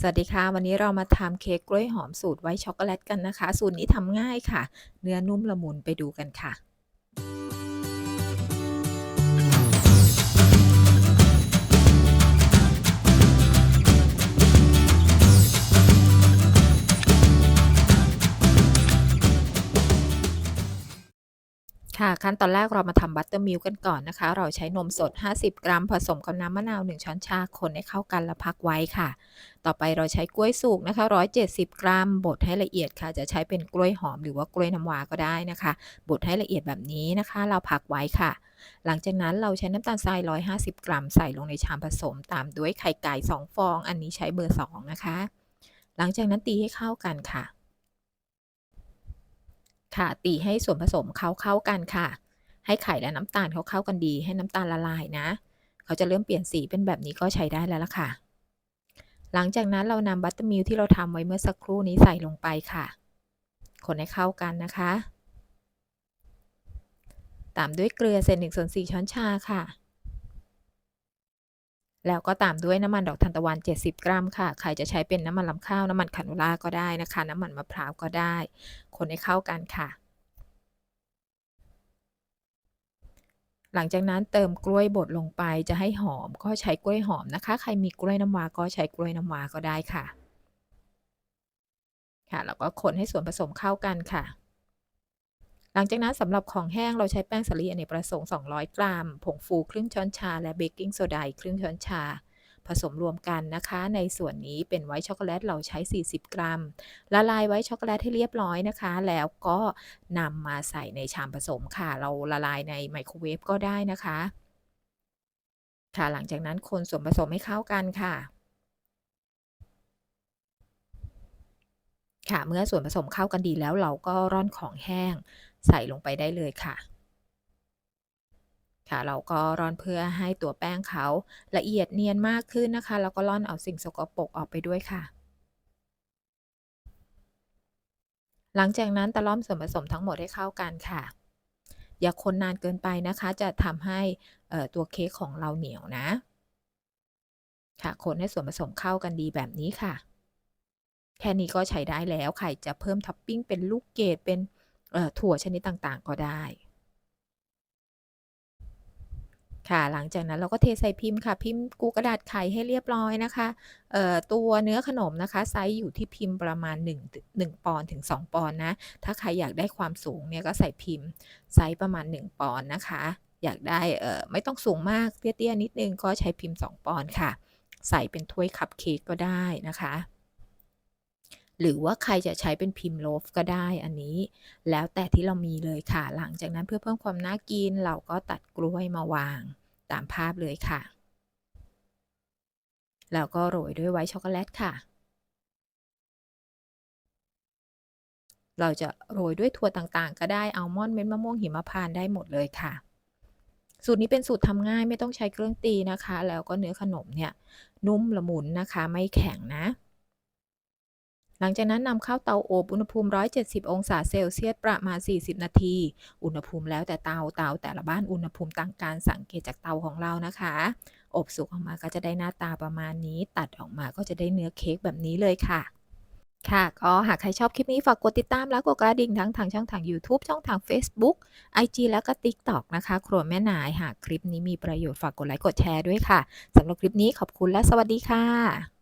สวัสดีค่ะ วันนี้เรามาทำเค้กกล้วยหอมสูตรไว้ช็อกโกแลตกันนะคะ สูตรนี้ทำง่ายค่ะ เนื้อนุ่มละมุนไปดูกันค่ะ ค่ะขั้นตอนแรกเรามาทำบัตเตอร์มิลกันก่อนนะคะ เราใช้นมสด 50 กรัม ผสมกับน้ำมะนาว 1 ช้อนชาคนให้เข้ากันแล้วพักไว้ค่ะ ต่อไปเราใช้กล้วยสุกนะคะ 170 กรัมบดให้ละเอียดค่ะ จะใช้เป็นกล้วยหอมหรือว่ากล้วยน้ำว้าก็ได้นะคะบดให้ละเอียดแบบนี้นะคะ เราพักไว้ค่ะ หลังจากนั้นเราใช้น้ำตาลทราย 150 กรัม ใส่ลงในชามผสม ตามด้วยไข่ไก่ 2 ฟอง อันนี้ใช้เบอร์ 2 นะคะ หลังจากนั้นตีให้เข้ากันค่ะ ค่ะ ตีให้ส่วนผสมเขาเข้ากันค่ะ ให้ไข่และน้ำตาลเขาเข้ากันดี ให้น้ำตาลละลายนะ เขาจะเริ่มเปลี่ยนสีเป็นแบบนี้ก็ใช้ได้แล้วล่ะค่ะ หลังจากนั้นเรานำบัตเตอร์มิลที่เราทำไว้เมื่อสักครู่นี้ใส่ลงไปค่ะ คนให้เข้ากันนะคะ ตามด้วยเกลือเศษหนึ่งส่วนสี่ช้อนชาค่ะ แล้วก็ตามด้วยน้ำมันดอกทานตะวัน 70 กรัมค่ะ ใครจะใช้เป็นน้ำมันลำข้าว น้ำมันคาโนล่าก็ได้นะคะ น้ำมันมะพร้าวก็ได้ คนให้เข้ากันค่ะ หลังจากนั้นเติมกล้วยบดลงไปจะให้หอมก็ใช้กล้วยหอมนะคะ ใครมีกล้วยน้ำว้าก็ใช้กล้วยน้ำว้าก็ได้ค่ะ ค่ะแล้วก็คนให้ส่วนผสมเข้ากันค่ะ หลังจากนั้นสำหรับของแห้งเราใช้แป้งสาลีอเนกประสงค์ 200 กรัม ผงฟูครึ่งช้อนชา และเบกกิ้งโซดาครึ่งช้อนชา ผสมรวมกันนะคะ ในส่วนนี้เป็นไวท์ช็อกโกแลตเราใช้ 40 กรัม ละลายไวท์ช็อกโกแลตให้เรียบร้อยนะคะ แล้วก็นำมาใส่ในชามผสมค่ะ เราละลายในไมโครเวฟก็ได้นะคะ ค่ะหลังจากนั้นคนส่วนผสมให้เข้ากันค่ะค่ะเมื่อส่วนผสมเข้ากันดีแล้วเราก็ร่อนของแห้ง ใส่ลงไปได้เลยค่ะ ค่ะ เราก็ร่อนเพื่อให้ตัวแป้งเขาละเอียดเนียนมากขึ้นนะคะ แล้วก็ร่อนเอาสิ่งสกปรกออกไปด้วยค่ะ หลังจากนั้นตะล่อมส่วนผสมทั้งหมดให้เข้ากันค่ะ อย่าคนนานเกินไปนะคะ จะทำให้ตัวเค้กของเราเหนียวนะ ค่ะ คนให้ส่วนผสมเข้ากันดีแบบนี้ค่ะแค่นี้ก็ใช้ได้แล้ว ใครจะเพิ่มท็อปปิ้งเป็นลูกเกดเป็น ถั่วชนิดต่างๆ ก็ได้ ค่ะ หลังจากนั้นเราก็เทใส่พิมพ์ค่ะ พิมพ์กูกระดาษไข่ให้เรียบร้อยนะคะตัวเนื้อขนมนะคะไซส์อยู่ที่พิมพ์ประมาณ 1 1ปอนถึง 2 ปอนนะ ถ้าใครอยากได้ความสูงเนี่ยก็ใส่พิมพ์ไซส์ประมาณ 1 ปอนนะคะ อยากได้ไม่ต้องสูงมากเตี้ยๆนิดนึงก็ใช้พิมพ์ 2 ปอนค่ะ ใส่เป็นถ้วยคัพเค้กก็ได้นะคะ หรือว่าใครจะใช้เป็นพิมพ์โลฟก็ได้อันนี้ แล้วแต่ที่เรามีเลยค่ะ หลังจากนั้นเพื่อเพิ่มความน่ากินเราก็ตัดกล้วยมาวางตามภาพเลยค่ะ แล้วก็โรยด้วยไวท์ช็อกโกแลตค่ะ เราจะโรยด้วยถั่วต่างๆ ก็ได้อัลมอนด์เม็ดมะม่วงหิมพานต์ได้หมดเลยค่ะสูตรนี้เป็นสูตรทำง่ายไม่ต้องใช้เครื่องตีนะคะ แล้วก็เนื้อขนมเนี่ยนุ่มละมุนนะคะ ไม่แข็งนะ หลังจากนั้นนำเข้าเตาอบอุณหภูมิ 170 องศาเซลเซียสประมาณ 40 นาที อุณหภูมิแล้วแต่เตาเตาแต่ละบ้านอุณหภูมิต่างกันสังเกตจากเตาของเรานะคะ อบสุกออกมาก็จะได้หน้าตาประมาณนี้ ตัดออกมาก็จะได้เนื้อเค้กแบบนี้เลยค่ะค่ะ ก็หากใครชอบคลิปนี้ ฝากกดติดตามและกดกระดิ่งทั้งทางช่องทาง YouTube ช่องทาง Facebook IG แล้วก็ TikTok นะคะ ครัวแม่นาย หากคลิปนี้มีประโยชน์ฝากกดไลค์กดแชร์ด้วยค่ะสำหรับคลิปนี้ขอบคุณและสวัสดีค่ะ